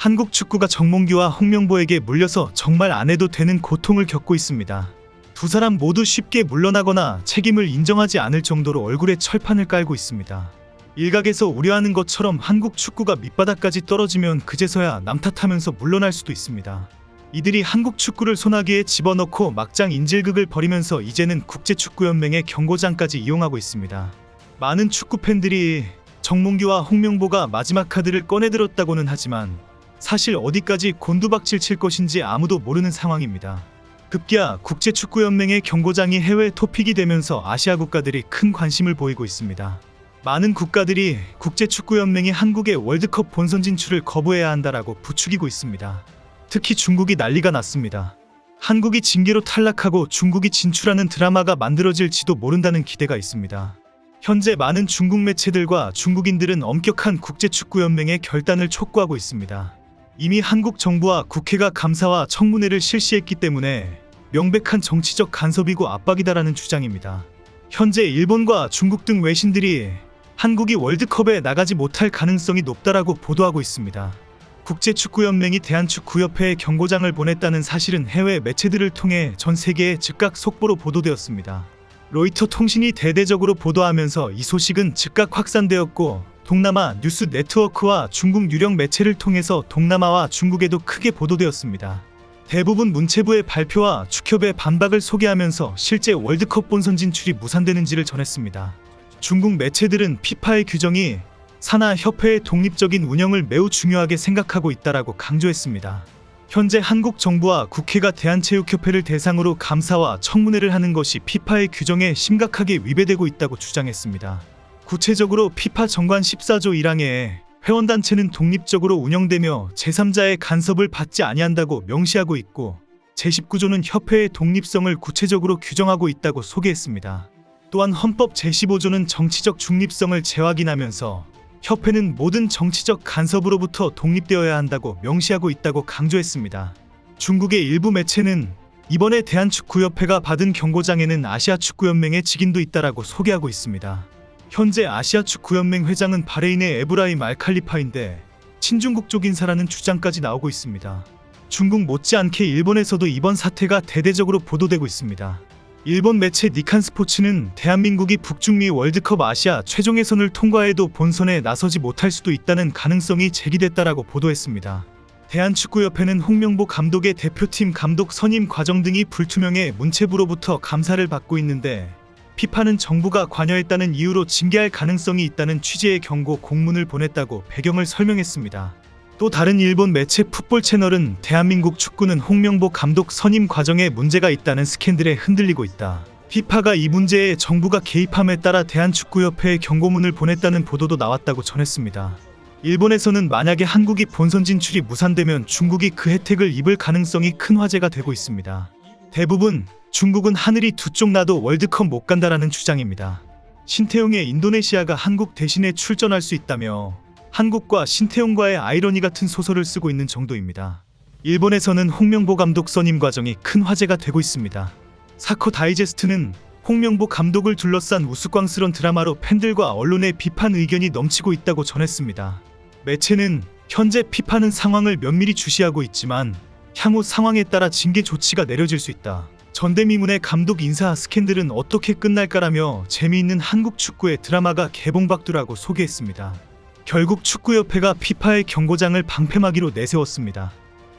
한국 축구가 정몽규와 홍명보에게 물려서 정말 안 해도 되는 고통을 겪고 있습니다. 두 사람 모두 쉽게 물러나거나 책임을 인정하지 않을 정도로 얼굴에 철판을 깔고 있습니다. 일각에서 우려하는 것처럼 한국 축구가 밑바닥까지 떨어지면 그제서야 남 탓하면서 물러날 수도 있습니다. 이들이 한국 축구를 소나기에 집어넣고 막장 인질극을 벌이면서 이제는 국제축구연맹의 경고장까지 이용하고 있습니다. 많은 축구 팬들이 정몽규와 홍명보가 마지막 카드를 꺼내들었다고는 하지만 사실 어디까지 곤두박질 칠 것인지 아무도 모르는 상황입니다. 급기야 국제축구연맹의 경고장이 해외 토픽이 되면서 아시아 국가들이 큰 관심을 보이고 있습니다. 많은 국가들이 국제축구연맹이 한국의 월드컵 본선 진출을 거부해야 한다라고 부추기고 있습니다. 특히 중국이 난리가 났습니다. 한국이 징계로 탈락하고 중국이 진출하는 드라마가 만들어질지도 모른다는 기대가 있습니다. 현재 많은 중국 매체들과 중국인들은 엄격한 국제축구연맹의 결단을 촉구하고 있습니다. 이미 한국 정부와 국회가 감사와 청문회를 실시했기 때문에 명백한 정치적 간섭이고 압박이다라는 주장입니다. 현재 일본과 중국 등 외신들이 한국이 월드컵에 나가지 못할 가능성이 높다라고 보도하고 있습니다. 국제축구연맹이 대한축구협회에 경고장을 보냈다는 사실은 해외 매체들을 통해 전 세계에 즉각 속보로 보도되었습니다. 로이터 통신이 대대적으로 보도하면서 이 소식은 즉각 확산되었고 동남아 뉴스 네트워크와 중국 유력 매체를 통해서 동남아와 중국에도 크게 보도되었습니다. 대부분 문체부의 발표와 축협의 반박을 소개하면서 실제 월드컵 본선 진출이 무산되는지를 전했습니다. 중국 매체들은 피파의 규정이 산하 협회의 독립적인 운영을 매우 중요하게 생각하고 있다라고 강조했습니다. 현재 한국 정부와 국회가 대한체육협회를 대상으로 감사와 청문회를 하는 것이 피파의 규정에 심각하게 위배되고 있다고 주장했습니다. 구체적으로 피파 정관 14조 1항에 회원단체는 독립적으로 운영되며 제3자의 간섭을 받지 아니한다고 명시하고 있고 제19조는 협회의 독립성을 구체적으로 규정하고 있다고 소개했습니다. 또한 헌법 제15조는 정치적 중립성을 재확인하면서 협회는 모든 정치적 간섭으로부터 독립되어야 한다고 명시하고 있다고 강조했습니다. 중국의 일부 매체는 이번에 대한축구협회가 받은 경고장에는 아시아축구연맹의 직인도 있다라고 소개하고 있습니다. 현재 아시아 축구연맹 회장은 바레인의 에브라임 알칼리파인데 친중국 쪽 인사라는 주장까지 나오고 있습니다. 중국 못지않게 일본에서도 이번 사태가 대대적으로 보도되고 있습니다. 일본 매체 니칸 스포츠는 대한민국이 북중미 월드컵 아시아 최종 예선을 통과해도 본선에 나서지 못할 수도 있다는 가능성이 제기됐다라고 보도했습니다. 대한축구협회는 홍명보 감독의 대표팀 감독 선임 과정 등이 불투명해 문체부로부터 감사를 받고 있는데 피파는 정부가 관여했다는 이유로 징계할 가능성이 있다는 취지의 경고 공문을 보냈다고 배경을 설명했습니다. 또 다른 일본 매체 풋볼 채널은 대한민국 축구는 홍명보 감독 선임 과정에 문제가 있다는 스캔들에 흔들리고 있다. 피파가 이 문제에 정부가 개입함에 따라 대한축구협회에 경고문을 보냈다는 보도도 나왔다고 전했습니다. 일본에서는 만약에 한국이 본선 진출이 무산되면 중국이 그 혜택을 입을 가능성이 큰 화제가 되고 있습니다. 대부분 중국은 하늘이 두 쪽 나도 월드컵 못 간다라는 주장입니다. 신태용의 인도네시아가 한국 대신에 출전할 수 있다며 한국과 신태용과의 아이러니 같은 소설을 쓰고 있는 정도입니다. 일본에서는 홍명보 감독 선임 과정이 큰 화제가 되고 있습니다. 사커 다이제스트는 홍명보 감독을 둘러싼 우스꽝스런 드라마로 팬들과 언론의 비판 의견이 넘치고 있다고 전했습니다. 매체는 현재 피파는 상황을 면밀히 주시하고 있지만 향후 상황에 따라 징계 조치가 내려질 수 있다. 전대미문의 감독 인사 스캔들은 어떻게 끝날까라며 재미있는 한국 축구의 드라마가 개봉박두라고 소개했습니다. 결국 축구협회가 피파의 경고장을 방패막이로 내세웠습니다.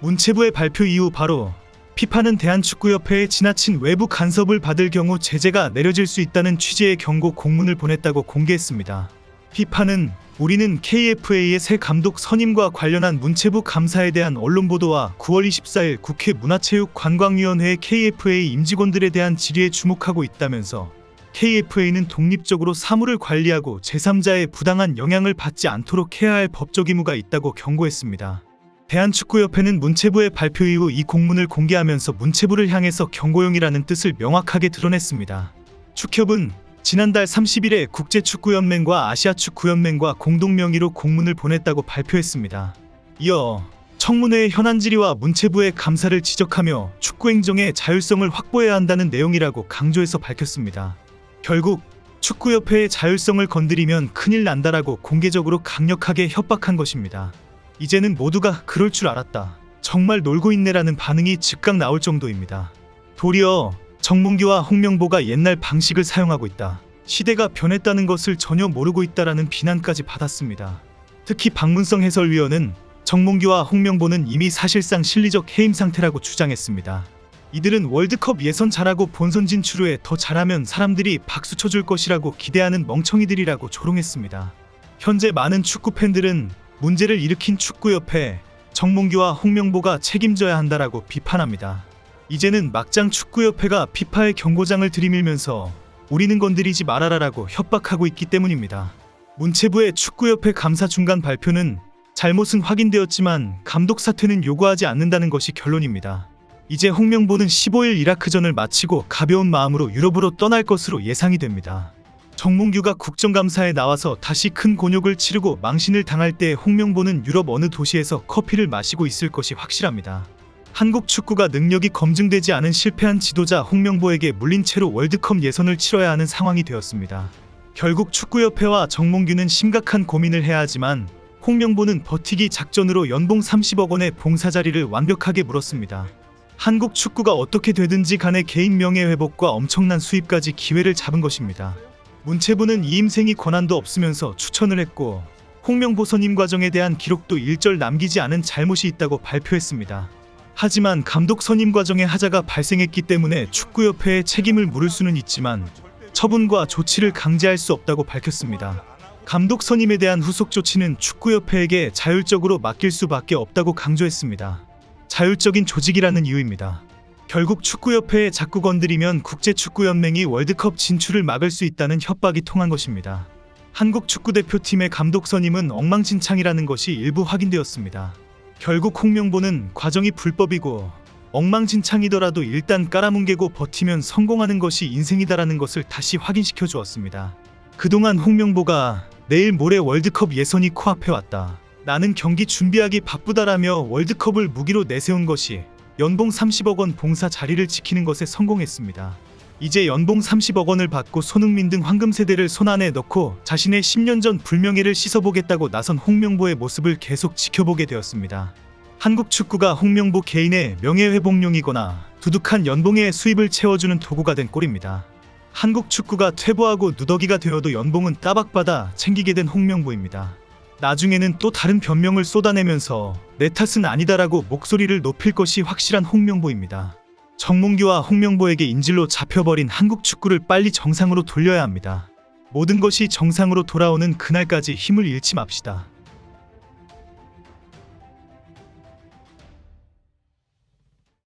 문체부의 발표 이후 바로 피파는 대한축구협회에 지나친 외부 간섭을 받을 경우 제재가 내려질 수 있다는 취지의 경고 공문을 보냈다고 공개했습니다. 피파는 우리는 KFA의 새 감독 선임과 관련한 문체부 감사에 대한 언론 보도와 9월 24일 국회 문화체육관광위원회 KFA 임직원들에 대한 질의에 주목하고 있다면서 KFA는 독립적으로 사무를 관리하고 제3자의 부당한 영향을 받지 않도록 해야 할 법적 의무가 있다고 경고했습니다. 대한축구협회는 문체부의 발표 이후 이 공문을 공개하면서 문체부를 향해서 경고용이라는 뜻을 명확하게 드러냈습니다. 축협은 지난달 30일에 국제축구연맹과 아시아축구연맹과 공동 명의로 공문을 보냈다고 발표했습니다. 이어 청문회의 현안 질의와 문체부의 감사를 지적하며 축구 행정의 자율성을 확보해야 한다는 내용이라고 강조해서 밝혔습니다. 결국 축구협회의 자율성을 건드리면 큰일 난다라고 공개적으로 강력하게 협박한 것입니다. 이제는 모두가 그럴 줄 알았다. 정말 놀고 있네라는 반응이 즉각 나올 정도입니다. 도리어 정몽규와 홍명보가 옛날 방식을 사용하고 있다. 시대가 변했다는 것을 전혀 모르고 있다라는 비난까지 받았습니다. 특히 박문성 해설위원은 정몽규와 홍명보는 이미 사실상 실리적 해임 상태라고 주장했습니다. 이들은 월드컵 예선 잘하고 본선 진출 후에 더 잘하면 사람들이 박수 쳐줄 것이라고 기대하는 멍청이들이라고 조롱했습니다. 현재 많은 축구 팬들은 문제를 일으킨 축구협회 정몽규와 홍명보가 책임져야 한다라고 비판합니다. 이제는 막장 축구협회가 피파의 경고장을 들이밀면서 우리는 건드리지 말아라라고 협박하고 있기 때문입니다. 문체부의 축구협회 감사 중간 발표는 잘못은 확인되었지만 감독 사퇴는 요구하지 않는다는 것이 결론입니다. 이제 홍명보는 15일 이라크전을 마치고 가벼운 마음으로 유럽으로 떠날 것으로 예상이 됩니다. 정몽규가 국정감사에 나와서 다시 큰 곤욕을 치르고 망신을 당할 때 홍명보는 유럽 어느 도시에서 커피를 마시고 있을 것이 확실합니다. 한국 축구가 능력이 검증되지 않은 실패한 지도자 홍명보에게 물린 채로 월드컵 예선을 치러야 하는 상황이 되었습니다. 결국 축구협회와 정몽규는 심각한 고민을 해야 하지만 홍명보는 버티기 작전으로 연봉 30억 원의 봉사 자리를 완벽하게 물었습니다. 한국 축구가 어떻게 되든지 간에 개인 명예 회복과 엄청난 수입까지 기회를 잡은 것입니다. 문체부는 이임생이 권한도 없으면서 추천을 했고 홍명보 선임 과정에 대한 기록도 일절 남기지 않은 잘못이 있다고 발표했습니다. 하지만 감독 선임 과정에 하자가 발생했기 때문에 축구협회에 책임을 물을 수는 있지만 처분과 조치를 강제할 수 없다고 밝혔습니다. 감독 선임에 대한 후속 조치는 축구협회에게 자율적으로 맡길 수밖에 없다고 강조했습니다. 자율적인 조직이라는 이유입니다. 결국 축구협회에 자꾸 건드리면 국제축구연맹이 월드컵 진출을 막을 수 있다는 협박이 통한 것입니다. 한국 축구대표팀의 감독 선임은 엉망진창이라는 것이 일부 확인되었습니다. 결국 홍명보는 과정이 불법이고 엉망진창이더라도 일단 깔아뭉개고 버티면 성공하는 것이 인생이다라는 것을 다시 확인시켜 주었습니다. 그동안 홍명보가 내일 모레 월드컵 예선이 코앞에 왔다. 나는 경기 준비하기 바쁘다라며 월드컵을 무기로 내세운 것이 연봉 30억 원 봉사 자리를 지키는 것에 성공했습니다. 이제 연봉 30억 원을 받고 손흥민 등 황금 세대를 손안에 넣고 자신의 10년 전 불명예를 씻어보겠다고 나선 홍명보의 모습을 계속 지켜보게 되었습니다. 한국 축구가 홍명보 개인의 명예회복용이거나 두둑한 연봉의 수입을 채워주는 도구가 된 꼴입니다. 한국 축구가 퇴보하고 누더기가 되어도 연봉은 따박받아 챙기게 된 홍명보입니다. 나중에는 또 다른 변명을 쏟아내면서 내 탓은 아니다라고 목소리를 높일 것이 확실한 홍명보입니다. 정몽규와 홍명보에게 인질로 잡혀버린 한국 축구를 빨리 정상으로 돌려야 합니다. 모든 것이 정상으로 돌아오는 그날까지 힘을 잃지 맙시다.